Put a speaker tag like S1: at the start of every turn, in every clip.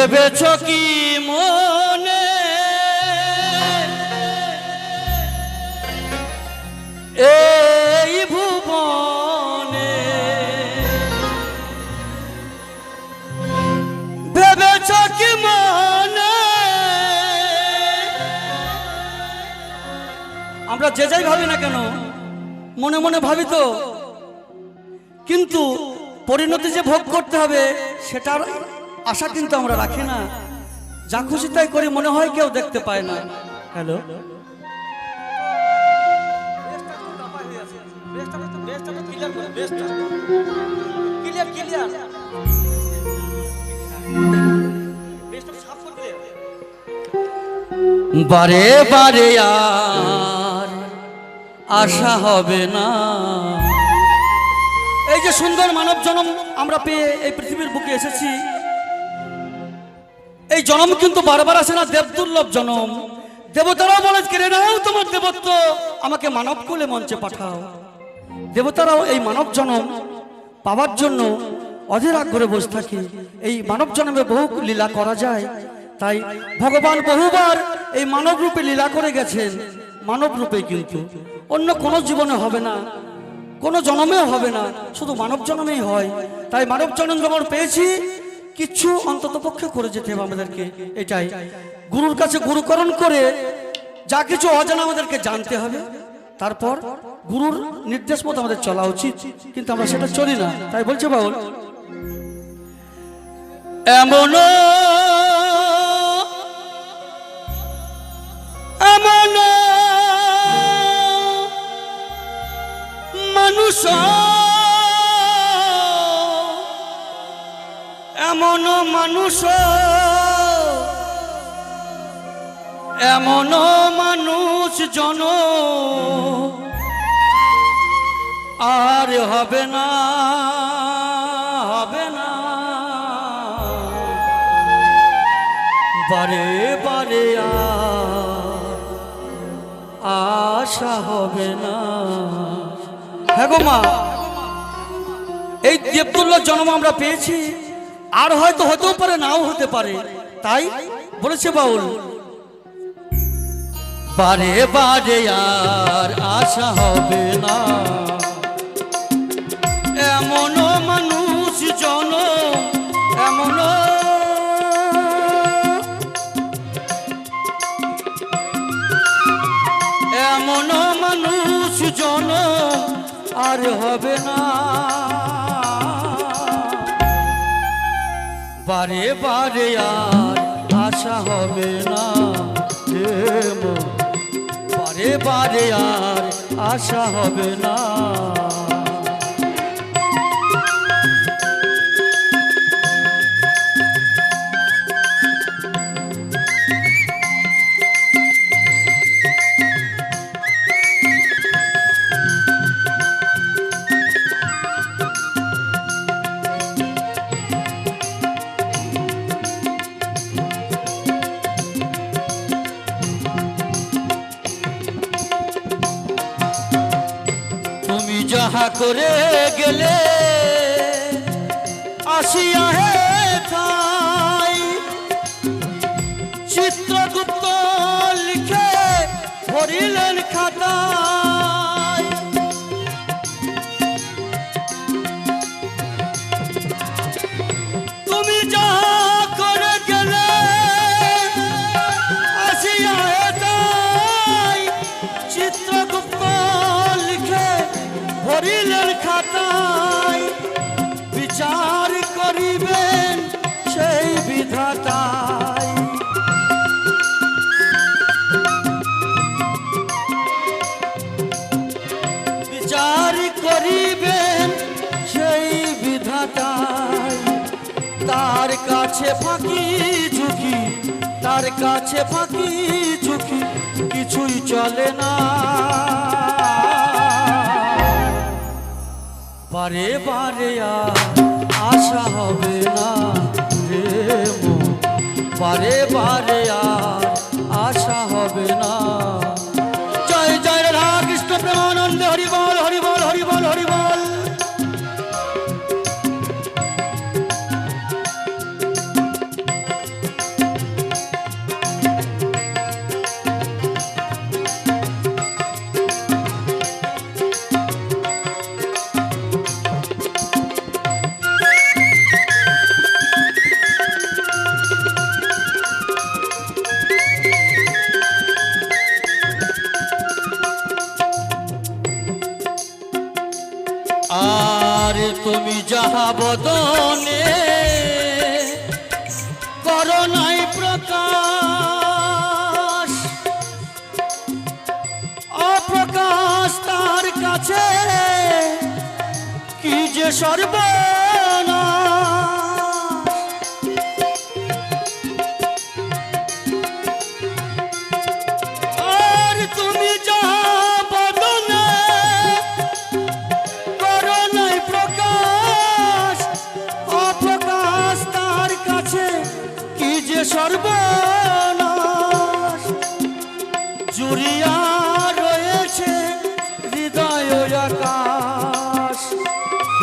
S1: ভেবেছ কি মনে? এই ভুবনে। ভেবেছ কি মনে? আমরা যে যাই ভাবি না কেন, মনে মনে ভাবি তো। কিন্তু পরিণতি যে ভোগ করতে হবে, সেটার আশা কিন্তু আমরা রাখি না। যা খুশি তাই করি মনে হয় কেউ দেখতে পায় না। হ্যালো? বারে বারে আর আশা হবে না। এই যে সুন্দর মানব জনম আমরা পেয়ে এই পৃথিবীর বুকে এসেছি। এই জনম কিন্তু বারবার আসে না, দেবদুর্লভ জনম। দেবতারাও বলে কেড়ে নাও তোমার দেবত্ব, আমাকে মানব কুলে মঞ্চে পাঠাও। দেবতারাও এই মানব জনম পাওয়ার জন্য অধীর আগ্রহে বসে থাকে। এই মানব জন্মে বহু লীলা করা যায়। তাই ভগবান বহুবার এই মানব রূপে লীলা করে গেছেন। মানব রূপে কিন্তু। অন্য কোনো জীবনে হবে না, কোনো জন্মেও হবে না, শুধু মানব জন্মেই হয়। তাই মানব জন্ম যখন পেয়েছি কিছু অন্তত পক্ষে করে যেতে হবে আমাদেরকে, এটাই। গুরুর কাছে গুরুকরণ করে যা কিছু অজানা আমাদেরকে জানতে হবে, তারপর গুরুর নির্দেশ মতো আমাদের চলা উচিত। কিন্তু আমরা সেটা চলি না, তাই বলছে এমন এমন মানুষ এমন মানুষ এমন মানুষ জন। আর হবে না হবে না। বারে বারে আশা হবে না। হ্যাঁ গো মা, এই দেবতুল্য জন্ম আমরা পেয়েছি। আর হয়তো হতেও পারে, নাও হতে পারে। তাই বলেছে বাউল, বারে বারে আর আশা হবে না। এমন মানুষ জন, এমন এমন মানুষ জন আর হবে না। বারে বারে আর আশা হবে না। বারে বারে আর আশা হবে না যাহা করে গেলে আসিয়া হে ঠাই চিত্রগুপ্ত লিখে ভরিলেন কাছে ফাঁকি ঝুঁকি, তার কাছে ফাঁকি ঝুঁকি, কিছুই চলে না। বারে আর আশা হবে না রে। বারে বারে আশা হবে না। জয় জয় রাধা কৃষ্ণ প্রেমানন্দে হরিবল কি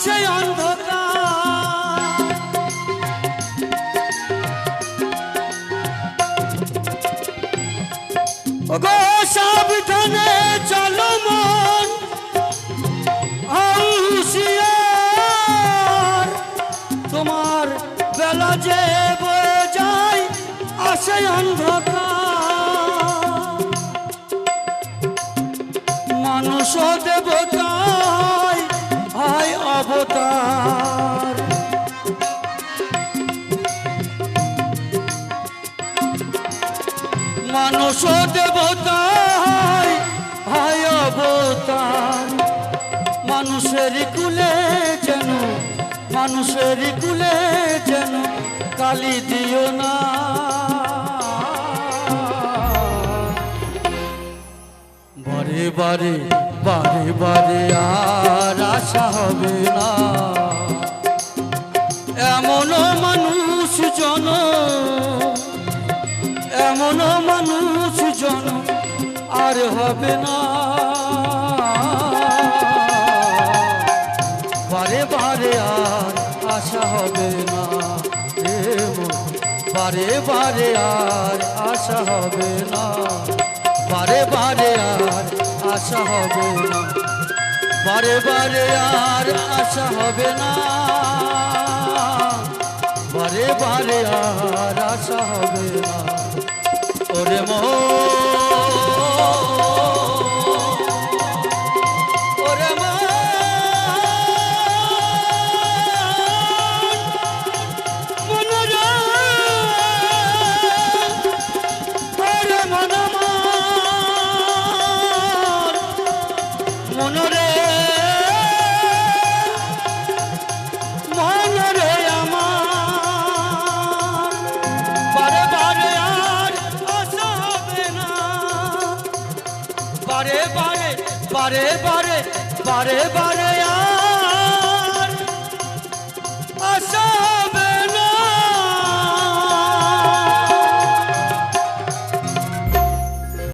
S1: আসে অন্ধকার মানুষের কুলে যেন কালি দিও না। বারে বারে বারে বারে আর আশা হবে না। এমন মানুষ জন, এমন মানুষ জন আর হবে না। আশা হবে না বারে বারে আর আশা হবে না, বারে বারে আর আশা হবে না, বারে বারে আর আশা হবে না, বারে বারে আর আশা হবে না। ওরে মো বারে বারে বারে বারে বারে বারে